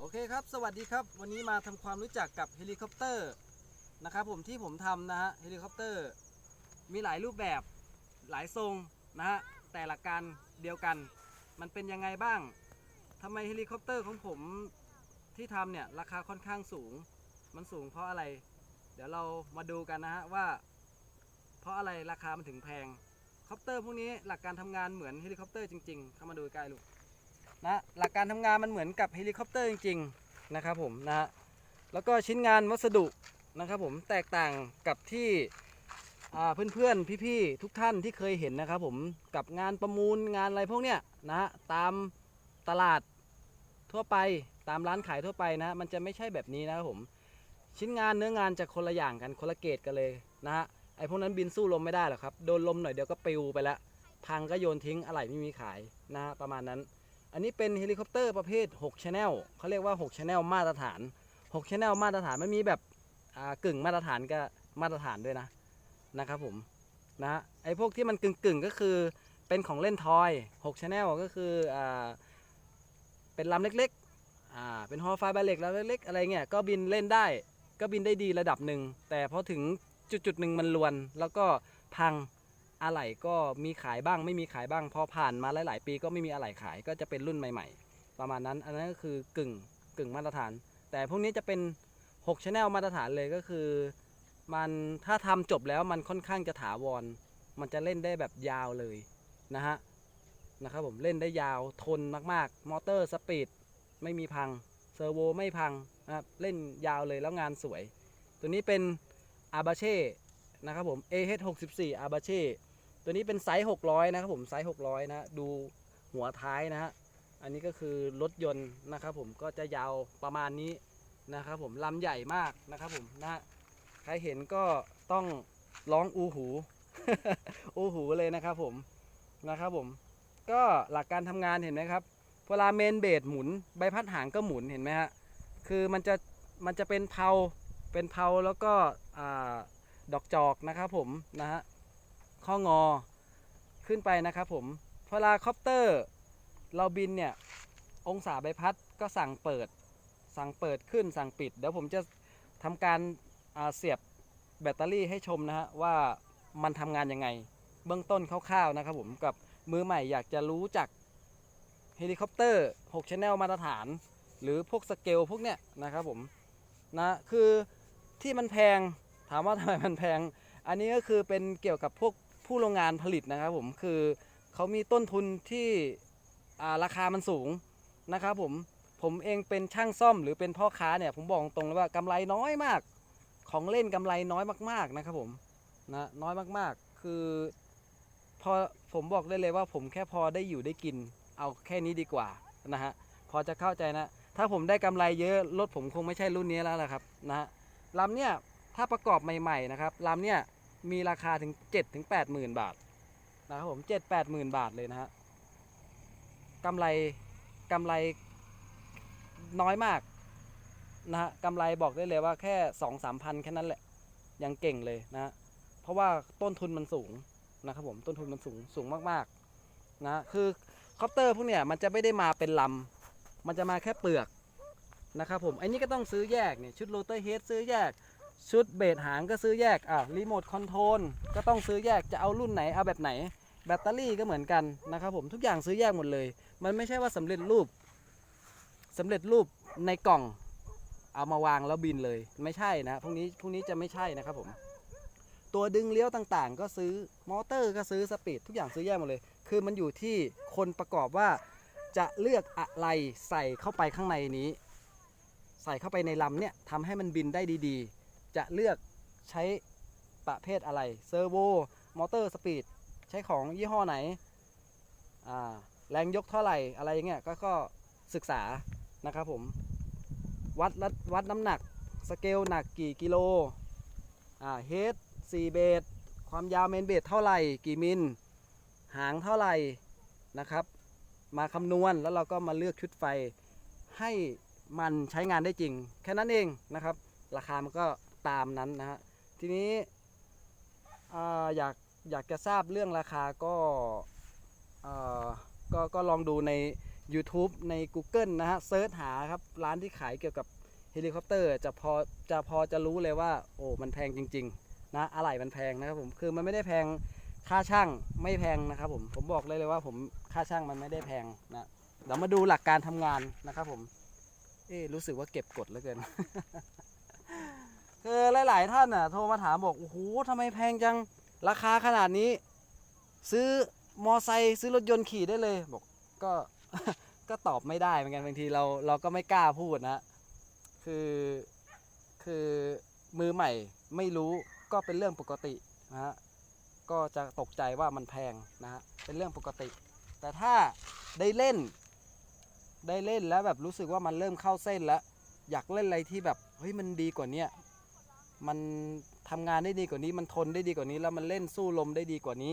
โอเคครับ สวัสดีครับ วันนี้มาทำความรู้จักกับเฮลิคอปเตอร์นะครับผมที่ผมทำนะฮะ เฮลิคอปเตอร์มีหลายรูปแบบหลายทรงนะฮะ แต่หลักการเดียวกัน มันเป็นยังไงบ้างทำไมเฮลิคอปเตอร์ของผมที่ทำเนี่ยราคาค่อนข้างสูง มันสูงเพราะอะไร เดี๋ยวเรามาดูกันนะฮะว่า เพราะอะไรราคามันถึงแพงคอปเตอร์พวกนี้หลักการทำงานเหมือนเฮลิคอปเตอร์จริงๆ เข้ามาดูใกล้ลูก นะหลักการทำงานมันเหมือนกับเฮลิคอปเตอร์จริงๆนะครับผมนะฮะแล้วก็ชิ้นงานวัสดุนะครับผมแตกต่างกับที่อ่าเพื่อนๆพี่ๆทุกท่านที่เคยเห็นนะครับผมกับงานประมูลงานอะไรพวกเนี้ยนะฮะตามตลาดทั่วไปตามร้านขายทั่วไปนะมันจะไม่ใช่แบบนี้นะครับผมชิ้นงานเนื้องานจะคนละอย่างกันคนละเกรดกันเลยนะฮะไอพวกนั้นบินสู้ลมไม่ได้หรอกครับโดนลมหน่อยเดียวก็ปลิวไปแล้วพังก็โยนทิ้งอะไรไม่มีขายนะฮะประมาณนั้น อันนี้เป็นเฮลิคอปเตอร์ประเภท6 Channel เขาเรียกว่า6 Channel มาตรฐาน6 Channel มาตรฐานไมันมีแบบอ่ากึ่งมาตรฐานกับมาตรฐานด้วยนะนะครับผมนะไอพวกที่มันกึ่งกึ่งก็คือเป็นของเล่นทอย6 Channel ก็คืออ่าเป็นลำเล็กๆอ่าเป็นฮอไฟบาเล็กลำเล็กๆอะไรเงี้ยก็บินเล่นได้ก็บินได้ดีระดับหนึ่งแต่พอถึงจุดจุดๆหนึ่งมันลวนแล้วก็พัง อะไหล่ก็มีขายบ้างไม่มีขายบ้างพอผ่านมาหลาย ๆ ปีก็ไม่มีอะไหล่ขายก็จะเป็นรุ่นใหม่ ๆ ประมาณนั้น อันนั้นก็คือกึ่งกึ่งมาตรฐาน แต่พวกนี้จะเป็น6 Channel มาตรฐานเลยก็คือ มันถ้าทำจบแล้วมันค่อนข้างจะถาวร มันจะเล่นได้แบบยาวเลยนะฮะนะครับผมเล่นได้ยาวทนมากๆ มอเตอร์สปีดไม่มีพังเซอร์โวไม่พังนะครับเล่นยาวเลยแล้วงานสวย ตัวนี้เป็นอาบาเช่นะครับผม AH64 อาบาเช่ ตัวนี้เป็นไซส์600 นะครับผมไซส์600 นะ ดูหัวท้ายนะฮะอันนี้ก็คือรถยนต์นะครับผมก็จะยาวประมาณนี้นะครับผมลำใหญ่มากนะครับผมนะใครเห็นก็ต้องร้องอูหู อูหูเลยนะครับผมนะครับผม ก็หลักการทำงานเห็นไหมครับเวลาเมนเบสหมุนใบพัดหางก็หมุนเห็นไหมฮะคือมันจะมันจะเป็นเพาเป็นเพาแล้วก็อดอกจอกนะครับผมนะฮะ ข้องอขึ้นไปนะครับผมเวลาคอปเตอร์เราบินเนี่ยองศาใบพัดก็สั่งเปิด สั่งเปิดขึ้นสั่งปิด เดี๋ยวผมจะทำการาเสียบแบตเตอรี่ให้ชมนะฮะว่ามันทำงานยังไง เบื้องต้นคร่าวๆนะครับผมกับมือใหม่อยากจะรู้จักเฮลิคอปเตอร์6 Channel มาตรฐาน หรือพวกสเกลพวกเนี้ยนะครับผมนะคือที่มันแพงถามว่าทำไมมันแพง อันนี้ก็คือเป็นเกี่ยวกับพวก ผู้โรงงานผลิตนะครับผมคือเขามีต้นทุนที่ราคามันสูงนะครับผมผมเองเป็นช่างซ่อมหรือเป็นพ่อค้าเนี่ยผมบอกตรงเลยว่ากำไรน้อยมาก ของเล่นกำไรน้อยมาก ๆนะครับผมนะน้อยมากๆ คือพอผมบอกได้เลยว่าผมแค่พอได้อยู่ได้กิน เอาแค่นี้ดีกว่านะฮะพอจะเข้าใจนะ ถ้าผมได้กำไรเยอะรถผมคงไม่ใช่รุ่นนี้แล้วละครับนะฮะลำเนี่ยถ้าประกอบใหม่ ๆ นะครับลำเนี่ย มีราคาถึง7ถึง8หมื่นบาทนะครับผม7 8หมื่นบาทเลยนะฮะกำไรกำไรน้อยมากนะฮะกำไรบอกได้เลยว่าแค่2 3พันแค่นั้นแหละยังเก่งเลยนะฮะเพราะว่าต้นทุนมันสูงนะครับผมต้นทุนมันสูงสูงมากๆนะคือคอปเตอร์พวกเนี้ยมันจะไม่ได้มาเป็นลำมันจะมาแค่เปลือกนะครับผมไอ้นี่ก็ต้องซื้อแยกเนี่ยชุดโรเตอร์เฮดซื้อแยก ชุดเบสหางก็ซื้อแยกอะรีโมทคอนโทรลก็ต้องซื้อแยกจะเอารุ่นไหนเอาแบบไหน แบตเตอรี่ก็เหมือนกันนะครับผมทุกอย่างซื้อแยกหมดเลย มันไม่ใช่ว่าสำเร็จรูปสำเร็จรูปในกล่อง เอามาวางแล้วบินเลยไม่ใช่นะพวกนี้พวกนี้จะไม่ใช่นะครับผมตัวดึงเลี้ยวต่างๆ ก็ซื้อมอเตอร์ก็ซื้อสปีดทุกอย่างซื้อแยกหมดเลย คือมันอยู่ที่คนประกอบว่าจะเลือกอะไรใส่เข้าไปข้างในนี้ ใส่เข้าไปในลำเนี่ยทำให้มันบินได้ดีๆ จะเลือกใช้ประเภทอะไรเซอร์โวมอเตอร์สปีดใช้ของยี่ห้อไหนแรงยกเท่าไหร่ อะไรอย่างเงี้ยก็ก็ศึกษานะครับผม วัดวัดน้ำหนัก สเกลหนักกี่กิโลเฮดสี่เบสความยาวเมนเบสเท่าไหร่ กี่มิล หางเท่าไหร่นะครับ มาคำนวณแล้วเราก็มาเลือกชุดไฟให้มันใช้งานได้จริง แค่นั้นเองนะครับ ราคามันก็ ตามนั้นนะฮะทีนี้ออยากอยากจะทราบเรื่องราคาก็ก็ก็ลองดูใน YouTube ใน Google นะฮะเซิร์ชหาครับ ร้านที่ขายเกี่ยวกับเฮลิคอปเตอร์จะพอจะพอจะรู้เลยว่า โอ้มันแพงจริง ๆ นะอะไหล่มันแพงนะครับผม คือมันไม่ได้แพงค่าช่างไม่แพงนะครับผมผมบอกเลยเลยว่าผมค่าช่างมันไม่ได้แพงนะเดี๋ยวมาดูหลักการทำงานนะครับผมเอ๊รู้สึกว่าเก็บกดเหลือเกิน คือหลาย ๆ ท่านน่ะโทรมาถามบอกโอ้โหทำไมแพงจังราคาขนาดนี้ ซื้อมอไซค์ซื้อรถยนต์ขี่ได้เลย บอกก็ก็ตอบไม่ได้เหมือนกันบางทีเราเราก็ไม่กล้าพูดนะคือคือมือใหม่ไม่รู้ก็เป็นเรื่องปกตินะฮะก็จะตกใจว่ามันแพงนะฮะเป็นเรื่องปกติ แต่ถ้าได้เล่นได้เล่นแล้วแบบรู้สึกว่ามันเริ่มเข้าเส้นแล้ว อยากเล่นอะไรที่แบบเฮ้ยมันดีกว่าเนี้ย มันทำงานได้ดีกว่านี้ มันทนได้ดีกว่านี้ แล้วมันเล่นสู้ลมได้ดีกว่านี้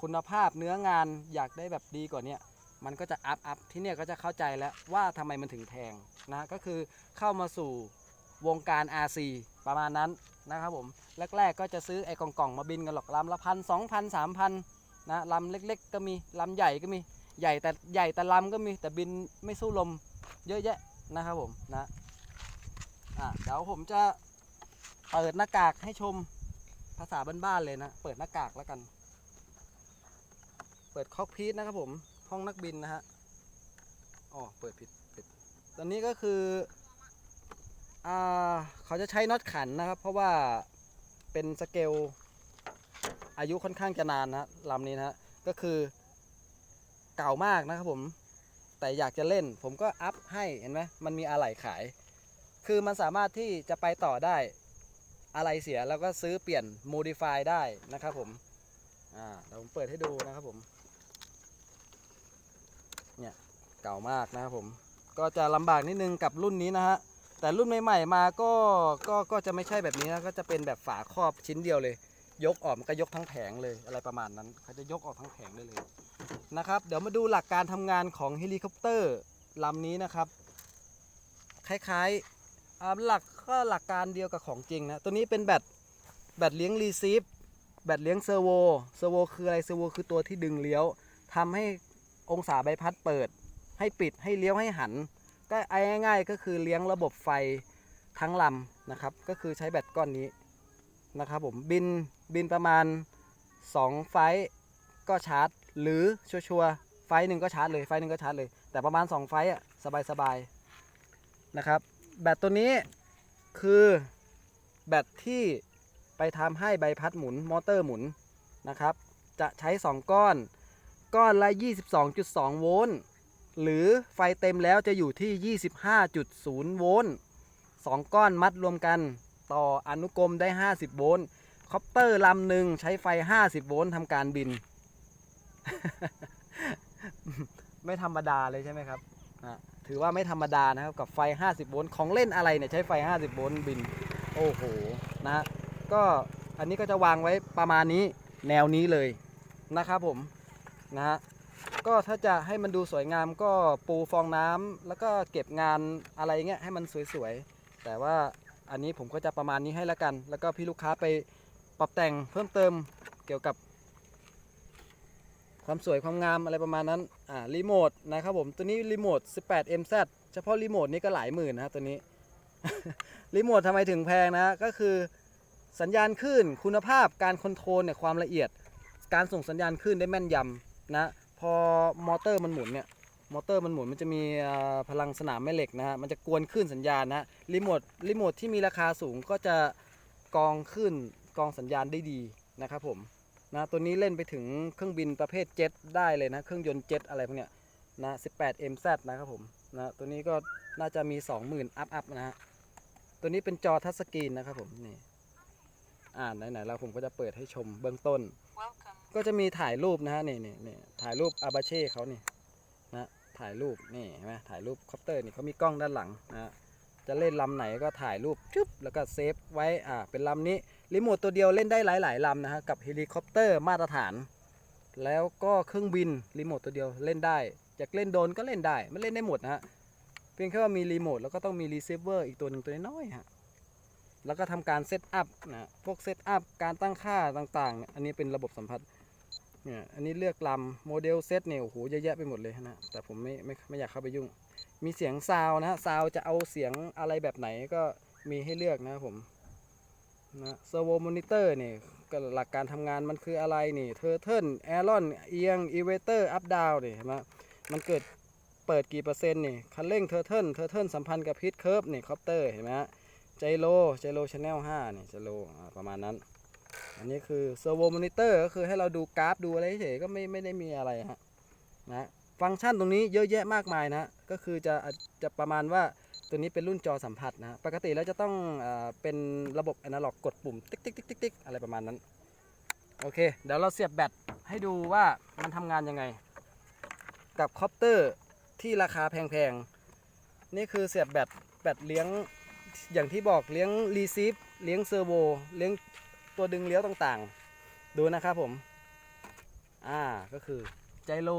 คุณภาพเนื้องานอยากได้แบบดีกว่านี้มันก็จะอัพอัพที่เนี่ยก็จะเข้าใจแล้วว่าทำไมมันถึงแพงนะก็คือเข้ามาสู่วงการ RC ประมาณนั้นนะครับผมแรกๆก็จะซื้อไอ้กล่องๆมาบินกันหรอกลำละพันสองพันสามพันนะลำเล็กๆ ก็มีลำใหญ่ก็มีใหญ่แต่ใหญ่แต่ลำก็มีแต่บินไม่สู้ลมเยอะแยะนะครับผมนะอะเดี๋ยวผมจะ เปิดหน้ากากให้ชมภาษาบ้านๆเลยนะ เปิดหน้ากากแล้วกัน เปิดคอกพีทนะครับผม ห้องนักบินนะฮะ อ๋อ เปิดผิดผิด ตอนนี้ก็คืออ่าเขาจะใช้น็อตขันนะครับ เพราะว่าเป็นสเกลอายุค่อนข้างจะนานนะลำนี้นะฮะก็คือเก่ามากนะครับผม แต่อยากจะเล่น ผมก็อัพให้เห็นไหมมันมีอะไหล่ขาย คือมันสามารถที่จะไปต่อได้ อะไรเสียแล้วก็ซื้อเปลี่ยน modify ได้นะครับผม อ่าเดี๋ยวผมเปิดให้ดูนะครับผม เนี่ยเก่ามากนะครับผม ก็จะลำบากนิดนึงกับรุ่นนี้นะฮะ แต่รุ่นใหม่ๆมาก็ ก็ ก็จะไม่ใช่แบบนี้นะ ก็จะเป็นแบบฝาครอบชิ้นเดียวเลย ยกออกมันก็ยกทั้งแผงเลยอะไรประมาณนั้น เขาจะยกออกทั้งแผงได้เลยนะครับ เดี๋ยวมาดูหลักการทำงานของเฮลิคอปเตอร์ลำนี้นะครับ คล้ายๆอ่าหลัก ก็หลักการเดียวกับของจริงนะ ตัวนี้เป็นแบตแบตเลี้ยงรีซีฟแบตเลี้ยงเซอร์โวเซอร์โวคืออะไรเซอร์โวคือตัวที่ดึงเลี้ยวทำให้องศาใบพัดเปิด ให้ปิดให้เลี้ยวให้หัน ก็ไอ้ง่ายๆก็คือเลี้ยงระบบไฟทั้งลำนะครับ ก็คือใช้แบตก้อนนี้นะครับผมบินบินประมาณ 2 ไฟก็ชาร์จ หรือชัวร์ไฟหนึ่งก็ชาร์จเลยไฟหนึ่งก็ชาร์จเลย แต่ประมาณ 2 ไฟท์อะสบายๆนะครับแบตตัวนี้ คือแบตที่ไปทำให้ใบพัดหมุนมอเตอร์หมุนนะครับ จะใช้ 2 ก้อน ก้อนละ 22.2 โวลต์หรือไฟเต็มแล้วจะอยู่ที่ 25.0 โวลต์2ก้อนมัดรวมกันต่ออนุกรมได้ 50 โวลต์คอปเตอร์ลำหนึ่งใช้ไฟ 50 โวลต์ทำการบิน ไม่ธรรมดาเลยใช่ไหมครับนะ ถือว่าไม่ธรรมดานะครับกับไฟ 50 โวลต์ของเล่นอะไรเนี่ยใช้ไฟ 50 โวลต์บิน โอ้โหนะฮะก็อันนี้ก็จะวางไว้ประมาณนี้แนวนี้เลยนะครับผมนะฮะก็ถ้าจะให้มันดูสวยงามก็ปูฟองน้ำแล้วก็เก็บงานอะไรเงี้ยให้มันสวยๆ แต่ว่าอันนี้ผมก็จะประมาณนี้ให้ล้วกัน แล้วก็พี่ลูกค้าไปปรับแต่งเพิ่มเติมเกี่ยวกับ ความสวยความงามอะไรประมาณนั้น อ่า รีโมทนะครับผม ตัวนี้รีโมท 18MZ เฉพาะรีโมทนี้ก็หลายหมื่นนะตัวนี้ รีโมททำไมถึงแพงนะ ก็คือสัญญาณคลื่นคุณภาพการคอนโทรลเนี่ยความละเอียด การส่งสัญญาณคลื่นได้แม่นยำนะ พอมอเตอร์มันหมุนเนี่ย มอเตอร์มันหมุนมันจะมีพลังสนามแม่เหล็กนะฮะ มันจะกวนคลื่นสัญญาณนะรีโมท รีโมทที่มีราคาสูงก็จะกองคลื่นกองสัญญาณได้ดีนะครับผม นะตัวนี้เล่นไปถึงเครื่องบินประเภทเจ็ตได้เลยนะ เครื่องยนต์เจ็ตอะไรพวกเนี้ยนะ 18MZ นะครับผมนะตัวนี้ก็น่าจะมี 20,000 อัพอัพนะฮะตัวนี้เป็นจอทัชสกรีนนะครับผมนี่อ่าไหนๆเราผมก็จะเปิดให้ชมเบื้องต้น Welcome. ก็จะมีถ่ายรูปนะฮะนี่นี่นี่ถ่ายรูปอาบาเช่เขานี่นะถ่ายรูปนี่เห็นไหมถ่ายรูปคอปเตอร์นี่เขามีกล้องด้านหลังนะฮะ จะเล่นลำไหนก็ถ่ายรูปจุ๊บแล้วก็เซฟไว้อ่าเป็นลำนี้รีโมทตัวเดียวเล่นได้หลายๆลำนะฮะกับเฮลิคอปเตอร์มาตรฐาน แล้วก็เครื่องบินรีโมทตัวเดียวเล่นได้อยากเล่นโดนก็เล่นได้มันเล่นได้หมดนะฮะเพียงแค่ว่ามีรีโมทแล้วก็ต้องมีรีเซิร์ฟเวอร์อีกตัวหนึ่งตัวน้อยๆฮะแล้วก็ทำการเซตอัพนะพวกเซตอัพการตั้งค่าต่างๆ อันนี้เป็นระบบสัมผัสเนี่ยอันนี้เลือกลำโมเดลเซตเนี่ยโอ้โหเยอะแยะไปหมดเลยนะแต่ผมไม่ไม่ไม่อยากเข้าไปยุ่ง มีเสียงซาวนะฮะซาวจะเอาเสียงอะไรแบบไหนก็มีให้เลือกนะครับผมนะเซอร์โวมอนิเตอร์นี่ก็หลักการทำงานมันคืออะไรนี่เทอร์เทิลแอรอนเอียงอีเวเตอร์อัพดาวนี่เห็นไหมมันเกิดเปิดกี่เปอร์เซ็นต์นี่คันเร่งเทอร์เทิลเทอร์เทิลสัมพันธ์กับพิทเคิร์ฟนี่คอปเตอร์เห็นไหมฮะไจโลไจโลชแนล5นี่ไจโลประมาณนั้น อันนี้คือเซอร์โวมอนิเตอร์ก็คือให้เราดูกราฟดูอะไรเฉยก็ไม่ไม่ได้มีอะไรฮะนะ ฟังก์ชันตรงนี้เยอะแยะมากมายนะ ก็คือจะจะประมาณว่าตัวนี้เป็นรุ่นจอสัมผัสนะ ปกติแล้วจะต้องเออเป็นระบบอนาล็อกกดปุ่มติ๊กติ๊กติ๊กติ๊กติ๊กอะไรประมาณนั้น โอเค เดี๋ยวเราเสียบแบตให้ดูว่ามันทำงานยังไง กับคอปเตอร์ที่ราคาแพงๆ นี่คือเสียบแบตแบตเลี้ยงอย่างที่บอกเลี้ยงรีซีฟเลี้ยงเซอร์โวเลี้ยงตัวดึงเลี้ยวต่างๆ ดูนะครับผม อ่าก็คือไจโล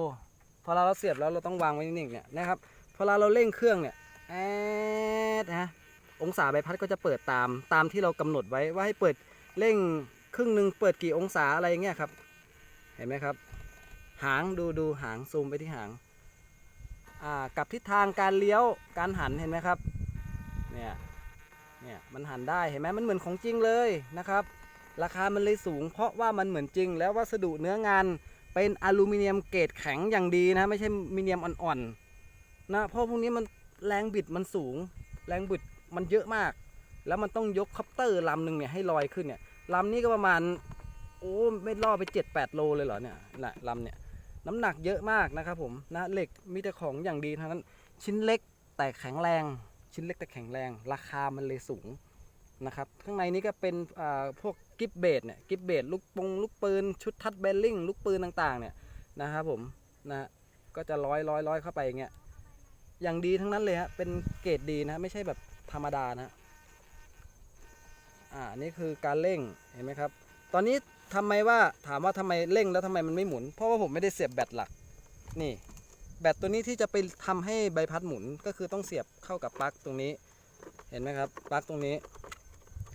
พอเราเสียบแล้วเราต้องวางไว้นิ่งๆเนี่ยนะครับพอเราเราเร่งเครื่องเนี่ยแอดนะองศาใบพัดก็จะเปิดตามตามที่เรากำหนดไว้ว่าให้เปิดเร่งครึ่งหนึ่งเปิดกี่องศาอะไรเงี้ยครับ เห็นไหมครับ หางดูดูหางซูมไปที่หางอ่ากับทิศทางการเลี้ยวการหันเห็นไหมครับเนี่ยเนี่ยมันหันได้เห็นไหมมันเหมือนของจริงเลยนะครับ ราคามันเลยสูงเพราะว่ามันเหมือนจริงแล้ววัสดุเนื้องาน เป็นอลูมิเนียมเกรดแข็งอย่างดีนะ ไม่ใช่มิเนียมอ่อนๆนะเพราะพวกนี้มันแรงบิดมันสูง แรงบิดมันเยอะมาก แล้วมันต้องยกคอปเตอร์ลำหนึ่งเนี่ยให้ลอยขึ้นเนี่ยลำนี้ก็ประมาณโอ้ไม่ล่อไป 7-8 โลเลยเหรอเนี่ยนะลำเนี่ยน้ำหนักเยอะมากนะครับผมนะเหล็กมีแต่ของอย่างดีทั้งนั้นชิ้นเล็กแต่แข็งแรง ชิ้นเล็กแต่แข็งแรง ราคามันเลยสูงนะครับข้างในนี้ก็เป็นอ่าพวก กิฟเบดเนี่ยกิฟเบดลูกปงลูกปืนชุดทัดเบลลิงลูกปืนต่างๆ เนี่ยนะครับผมนะก็จะร้อยร้อยร้อยเข้าไปอย่างเงี้ยอย่างดีทั้งนั้นเลยฮะเป็นเกรดดีนะไม่ใช่แบบธรรมดานะอ่านี่คือการเร่งเห็นไหมครับ ตอนนี้ทำไมว่าถามว่าทำไมเร่งแล้วทำไมมันไม่หมุน เพราะว่าผมไม่ได้เสียบแบตหลักนี่แบตตัวนี้ที่จะไปทำให้ใบพัดหมุนก็คือต้องเสียบเข้ากับปลั๊กตรงนี้ เห็นไหมครับปลั๊กตรงนี้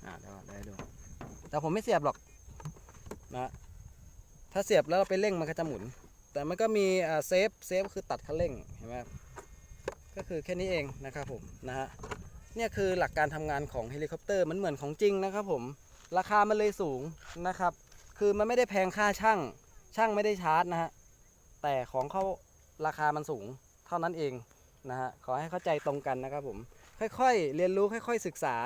อ่าเดี๋ยวได้ดู แต่ผมไม่เสียบหรอกนะถ้าเสียบแล้วเราไปเร่งมันก็จะหมุน แต่มันก็มีเซฟเซฟก็คือตัดคันเร่งเห็นไหมก็คือแค่นี้เองนะครับผมนะฮะเนี่ยคือหลักการทำงานของเฮลิคอปเตอร์มันเหมือนของจริงนะครับผมราคามันเลยสูงนะครับ คือมันไม่ได้แพงค่าช่างช่างไม่ได้ชาร์จนะฮะแต่ของเขาราคามันสูงเท่านั้นเองนะฮะขอให้เข้าใจตรงกันนะครับผมค่อยๆ เรียนรู้ค่อย ๆ ศึกษา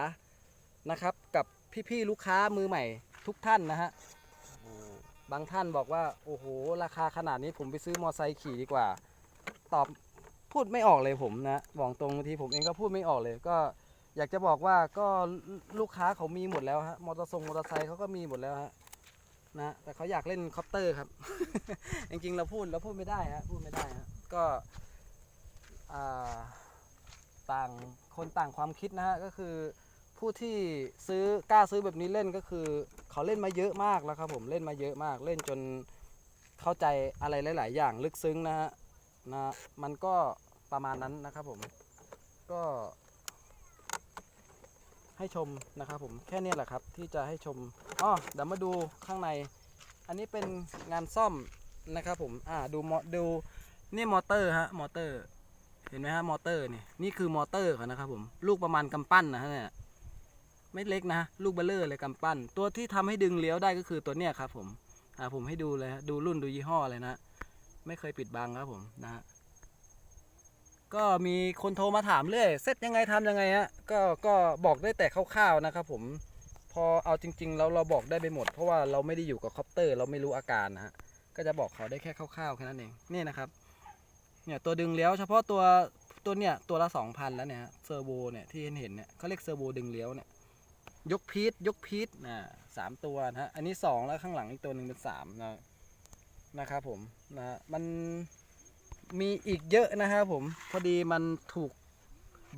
นะครับกับ พี่ๆลูกค้ามือใหม่ทุกท่านนะฮะบางท่านบอกว่าโอ้โหราคาขนาดนี้ผมไปซื้อมอไซค์ขี่ดีกว่า ตอบพูดไม่ออกเลยผมนะบอกตรงทีผมเองก็พูดไม่ออกเลย ก็อยากจะบอกว่าก็ลูกค้าเขามีหมดแล้วฮะมอเตอร์ทรงมอเตอร์ไซค์เขาก็มีหมดแล้วฮะนะแต่เขาอยากเล่นคอปเตอร์ครับ จริงๆเราพูดเราพูดไม่ได้ฮะพูดไม่ได้ฮะก็ต่างคนต่างความคิดนะฮะก็คือ ผู้ที่ซื้อกล้าซื้อแบบนี้เล่นก็คือ เขาเล่นมาเยอะมากแล้วครับผมเล่นมาเยอะมาก เล่นจนเข้าใจอะไรหลาย ๆ อย่างลึกซึ้งนะฮะนะมันก็ประมาณนั้นนะครับผมก็ ให้ชมนะครับผมแค่นี้แหละครับที่จะให้ชมอ๋อเดี๋ยวมาดูข้างใน อันนี้เป็นงานซ่อมนะครับผมอ่าดูมอดูนี่มอเตอร์ฮะมอเตอร์ เห็นไหมฮะมอเตอร์นี่นี่คือมอเตอร์เขานะครับผมลูกประมาณกำปั้นนะฮะเนี่ย ไม่เล็กนะ ลูกเบลเลอร์เลยกำปั้น ตัวที่ทำให้ดึงเลี้ยวได้ก็คือตัวเนี้ยครับผมอ่าผมให้ดูเลยดูรุ่นดูยี่ห้อเลยนะ ไม่เคยปิดบังครับผมนะฮะก็มีคนโทรมาถามเรื่อยเซ็ตยังไงทำยังไงฮะก็ก็บอกได้แต่คร่าวๆนะครับผมพอเอาจริงๆแล้วเราบอกได้ไปหมด เพราะว่าเราไม่ได้อยู่กับคอปเตอร์ เราไม่รู้อาการนะฮะก็จะบอกเขาได้แค่คร่าวๆแค่นั้นเองนี่นะครับเนี่ยตัวดึงเลี้ยวเฉพาะตัวตัวเนี่ยตัวละสองพันแล้วเนี่ยเซอร์โวเนี่ยที่เห็นเห็นเนี่ยเขาเรียกเซอร์โวดึงเลี้ยวเนี่ย ยกพีทยกพีทนะสามตัวนะฮะอันนี้สองแล้วข้างหลังอีกตัวหนึ่งเป็นสามนะนะครับผมนะฮะมันมีอีกเยอะนะครับผมพอดีมันถูก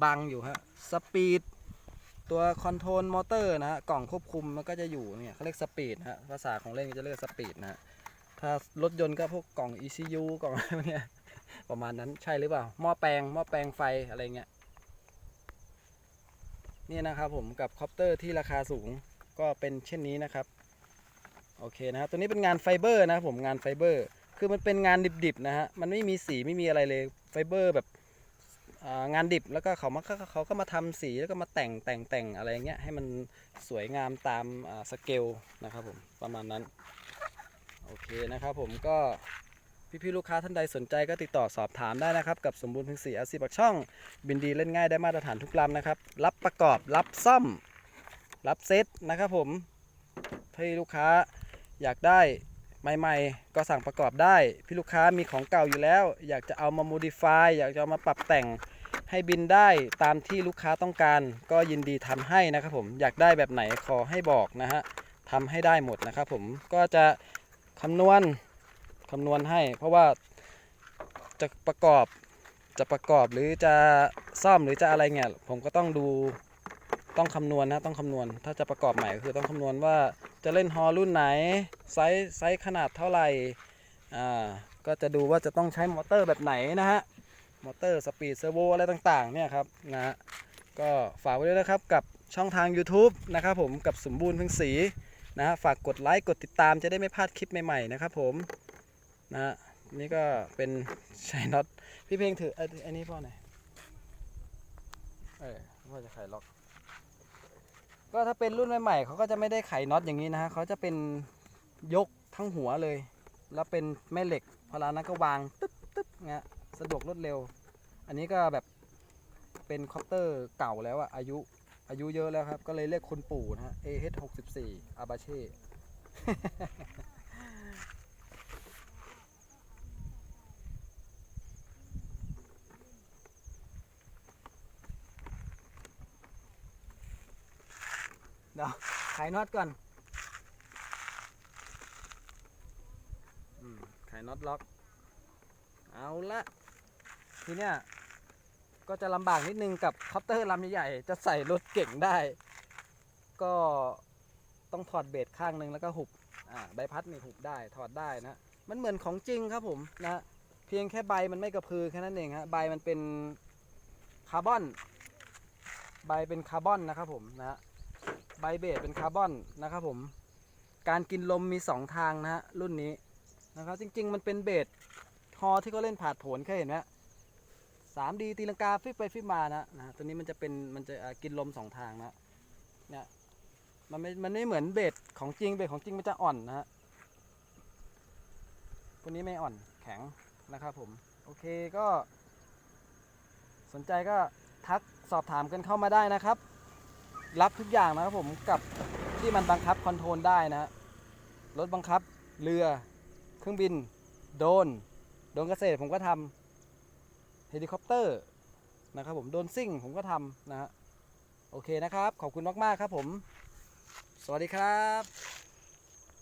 บังอยู่ฮะสปีดตัวคอนโทรลมอเตอร์นะฮะกล่องควบคุมมันก็จะอยู่เนี่ยเขาเรียกสปีดฮะภาษาของเล่นก็จะเรียกสปีดนะฮะถ้ารถยนต์ก็พวกกล่อง ECU กล่องอะไรพวกเนี้ยประมาณนั้นใช่หรือเปล่าหม้อแปลงหม้อแปลงไฟอะไรเงี้ย นี่นะครับผมกับคอปเตอร์ที่ราคาสูงก็เป็นเช่นนี้นะครับ โอเคนะครับตัวนี้เป็นงานไฟเบอร์นะครับผมงานไฟเบอร์ คือมันเป็นงานดิบๆนะฮะมันไม่มีสีไม่มีอะไรเลยไฟเบอร์แบบงานดิบแล้วก็เขามาเขาก็มาทำสีแล้วก็มาแต่งแต่งแต่งอะไรเงี้ยให้มันสวยงามตามสเกลนะครับผมประมาณนั้น โอเคนะครับผมก็ พี่ๆลูกค้าท่านใดสนใจก็ติดต่อสอบถามได้นะครับ กับสมบูรณ์พึงศรีอาซีปักช่อง บินดีเล่นง่ายได้มาตรฐานทุกลำนะครับ รับประกอบรับซ่อม รับเซตนะครับผมถ้าลูกค้าอยากได้ใหม่ๆ ก็สั่งประกอบได้ พี่ลูกค้ามีของเก่าอยู่แล้ว อยากจะเอามาโมดิฟายอยากจะเอามาปรับแต่งให้บินได้ตามที่ลูกค้าต้องการ ก็ยินดีทำให้นะครับผมอยากได้แบบไหนขอให้บอกนะฮะทำให้ได้หมดนะครับผมก็จะคำนวณ คำนวณให้ เพราะว่าจะประกอบจะประกอบหรือจะซ่อมหรือจะอะไรเนี่ยผมก็ต้องดูต้องคำนวณนะต้องคำนวณ ถ้าจะประกอบใหม่ก็คือต้องคำนวณว่าจะเล่นฮอลรุ่นไหนไซส์ไซส์ขนาดเท่าไหร่อ่าก็จะดูว่าจะต้องใช้มอเตอร์แบบไหนนะฮะมอเตอร์สปีดเซอร์โวอะไรต่างๆเนี่ยครับนะฮะก็ฝากไว้ด้วยนะครับกับช่องทาง YouTube นะครับผมกับสมบูรณ์พึ่งสีนะฮะฝากกดไลค์กดติดตามจะได้ไม่พลาดคลิปใหม่ๆนะครับผม นะนี่ก็เป็นใช้น็อตพี่เพลงถืออันอันนี้พ่อหน่อยเออพ่อจะไขล็อก ก็ถ้าเป็นรุ่นใหม่ๆเขาก็จะไม่ได้ไขน็อตอย่างนี้นะฮะเขาจะเป็นยกทั้งหัวเลย แล้วเป็นแม่เหล็กพอร้านนั้นก็วางตึ๊บตึ๊บเงี้ยสะดวกรวดเร็ว อันนี้ก็แบบเป็นคอปเตอร์เก่าแล้วอะอายุอายุเยอะแล้วครับ ก็เลยเรียกคุณปู่นะฮะ AH 64 Apache เดี๋ยวไขน็อตก่อนไขน็อตล็อก เอาละทีเนี้ยก็จะลำบากนิดนึงกับคอปเตอร์ลำใหญ่ๆจะใส่รถเก่งได้ ก็ต้องถอดเบรข้างหนึ่งแล้วก็หุบอ่าใบพัดนี่หุบได้ถอดได้นะ มันเหมือนของจริงครับผมนะเพียงแค่ใบมันไม่กระพือแค่นั้นเองฮะใบมันเป็นคาร์บอน ใบเป็นคาร์บอนนะครับผมนะ ใบเบสเป็นคาร์บอนนะครับผมการกินลมมี 2 ทางนะฮะรุ่นนี้นะครับจริง ๆ มันเป็นเบสฮอที่เขาเล่นผาดโผนเคยเห็นไหมสามดีตีลังกาฟิบไปฟิบมานะนะตัวนี้มันจะเป็นมันจะกินลมสองทางนะเนี่ยมันไม่มันไม่เหมือนเบสของจริงเบสของจริงมันจะอ่อนนะฮะตัวนี้ไม่อ่อนแข็งนะครับผมโอเคก็ สนใจก็ทักสอบถามกันเข้ามาได้นะครับ รับทุกอย่างนะครับผมกับที่มันบังคับคอนโทรลได้นะฮะรถบังคับเรือเครื่องบิน โดน โดนเกษตรผมก็ทำเฮลิคอปเตอร์นะครับผมโดนซิ่งผมก็ทำนะฮะโอเคนะครับ ขอบคุณมาก ๆ ครับผม สวัสดีครับ